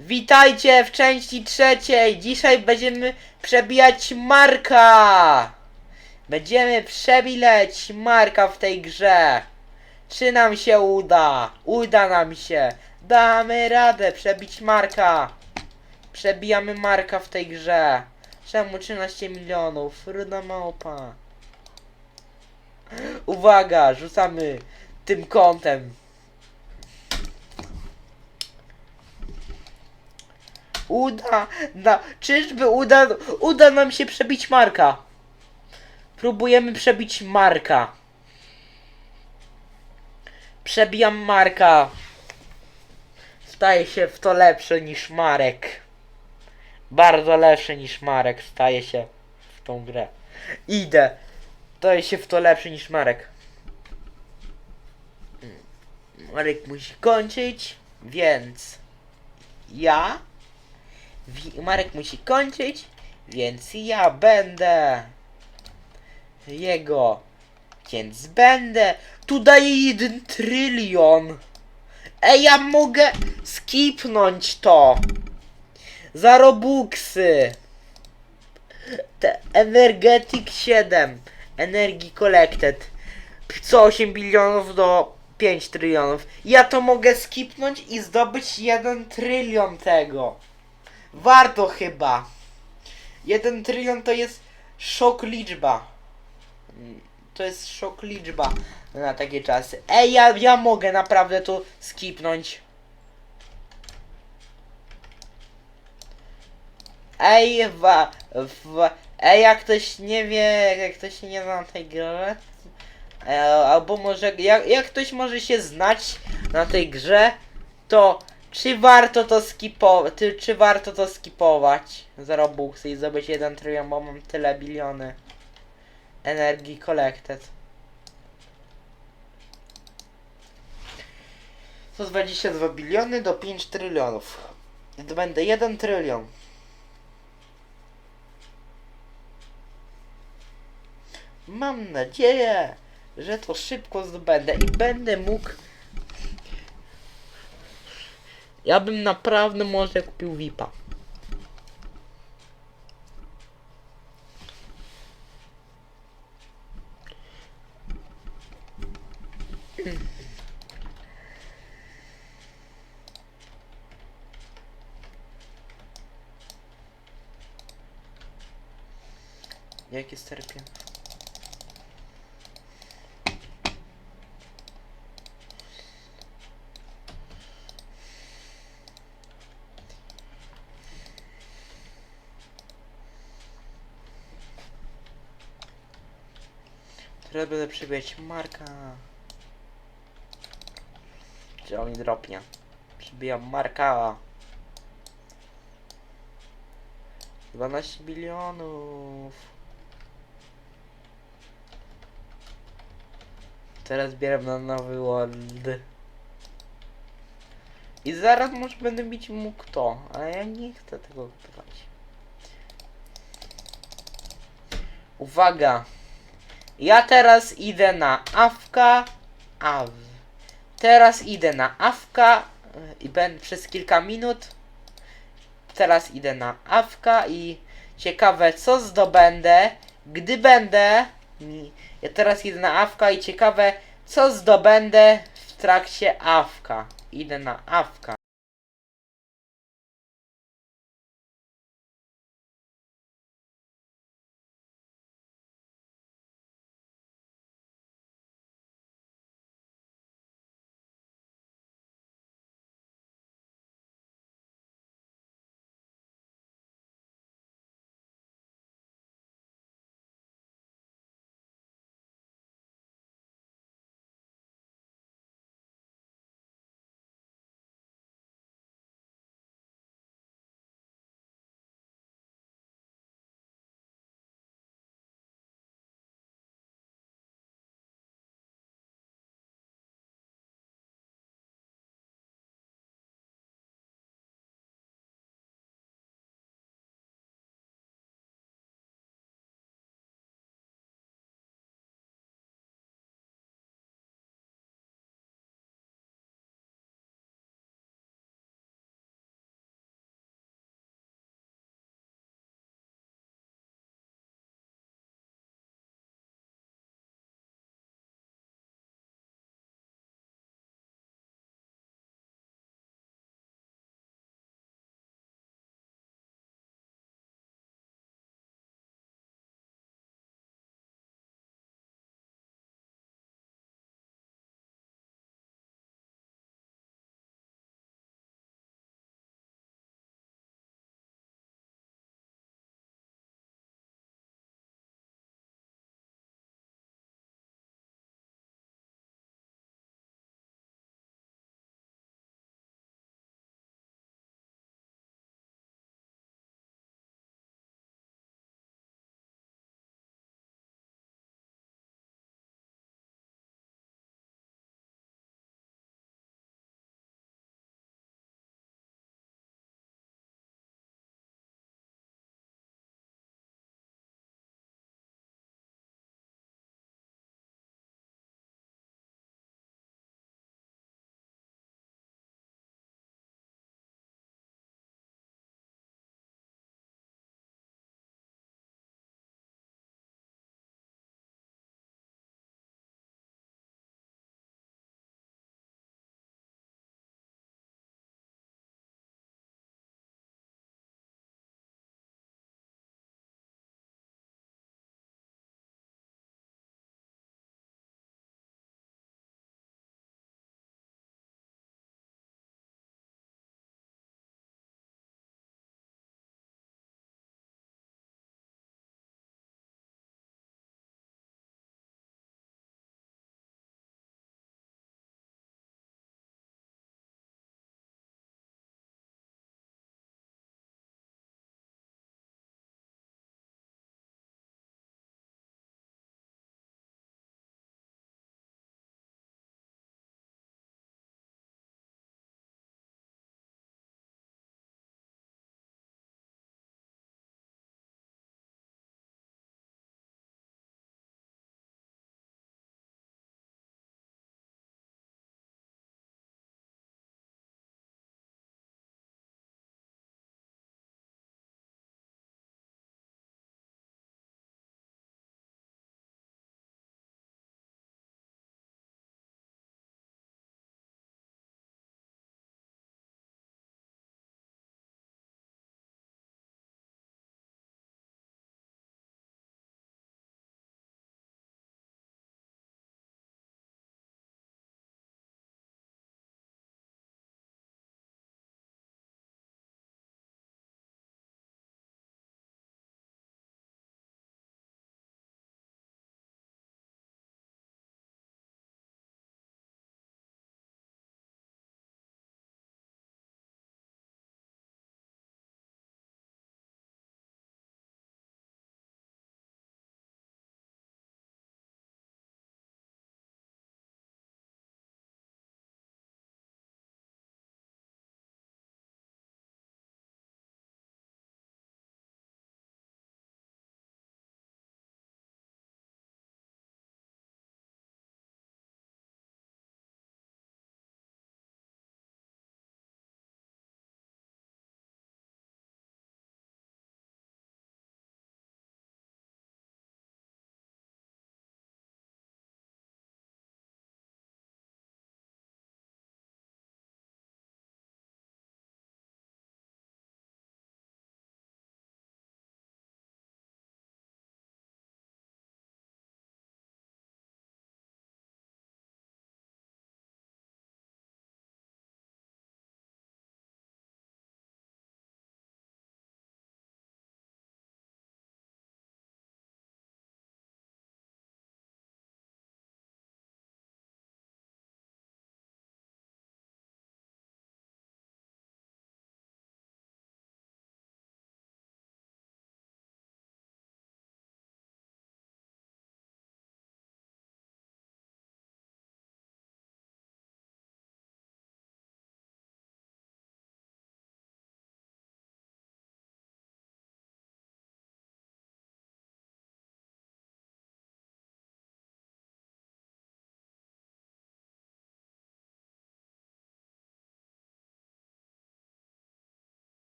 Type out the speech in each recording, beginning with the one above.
Witajcie w części trzeciej. Dzisiaj będziemy przebijać Marka. Będziemy przebileć Marka w tej grze. Czy nam się uda? Uda nam się. Damy radę przebić Marka. Przebijamy Marka w tej grze. Czemu 13 milionów? Ruda małpa. Uwaga, rzucamy tym kątem. Uda, na, czyżby uda, uda nam się przebić Marka? Próbujemy przebić Marka. Przebijam Marka. Staje się w to lepszy niż Marek. Bardzo lepszy niż Marek staje się w tą grę. Idę. Staje się w to lepszy niż Marek. Marek musi kończyć, więc ja Marek musi kończyć, więc ja będę jego. Więc będę. Tu daje jeden trylion. Ej, ja mogę skipnąć to. Za Robuxy. Te Energetic 7. Energy Collected. Co 8 bilionów do 5 trylionów. Ja to mogę skipnąć i zdobyć 1 trylion tego. Warto chyba. Jeden trylion to jest szok liczba. To jest szok liczba na takie czasy. Ej, ja, ja mogę naprawdę tu skipnąć. Ej, wa, wa, ej, jak ktoś nie wie, jak ktoś nie zna na tej grze, e, albo może, jak, jak ktoś może się znać na tej grze, to czy warto to skipować, czy warto to skipować za Robuxy i zdobyć 1 trylion, bo mam tyle biliony energii collected. 122 biliony do 5 trylionów. I to będę 1 trylion. Mam nadzieję, że to szybko zdobędę i będę mógł ja bym naprawdę może kupił VIPa. Jakie? Teraz będę przybijać Marka. Czy on mi dropnie? Przybijam Marka. 12 bilionów. Teraz bieram na nowy world. I zaraz może będę mieć mógł to, ale ja nie chcę tego kupować. Uwaga! Ja teraz idę na awka, aw. Teraz idę na awka y, i będę przez kilka minut. Teraz idę na awka i ciekawe co zdobędę, gdy będę. Ja teraz idę na awka i ciekawe co zdobędę w trakcie awka. Idę na awka.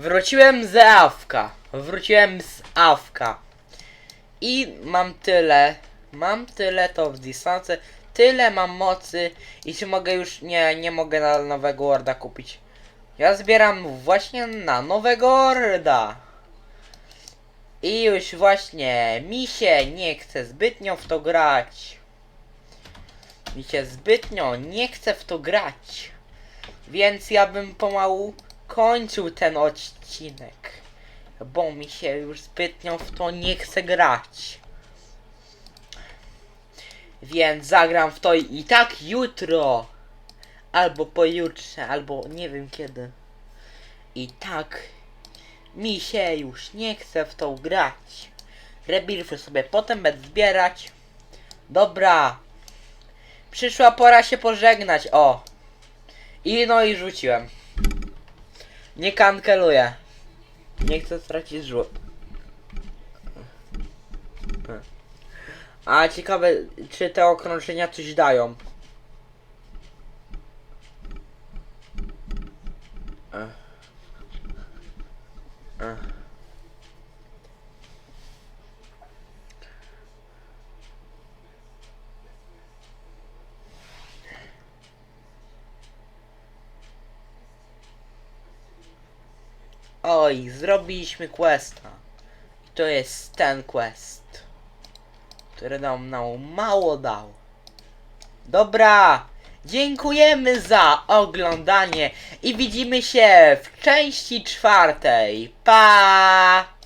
Wróciłem z Awka. Wróciłem z Awka. I mam tyle. Mam tyle to w dystance. Tyle mam mocy. I czy mogę już. Nie, nie mogę na nowego Worda kupić. Ja zbieram właśnie na nowego Worda. I już właśnie mi się nie chce zbytnio w to grać. Mi się zbytnio nie chce w to grać. Więc ja bym pomału kończył ten odcinek. Bo mi się już zbytnio w to nie chce grać. Więc zagram w to i tak jutro. Albo pojutrze, albo nie wiem kiedy. I tak mi się już nie chce w to grać. Rebirfy sobie potem będę zbierać. Dobra. Przyszła pora się pożegnać, o. I no i rzuciłem. Nie kankeluję. Nie chcę stracić żółt. A ciekawe, czy te okrążenia coś dają. Ech. Ech. Oj, zrobiliśmy questa. I to jest ten quest, który nam, nam mało dał. Dobra, dziękujemy za oglądanie i widzimy się w części czwartej. Pa!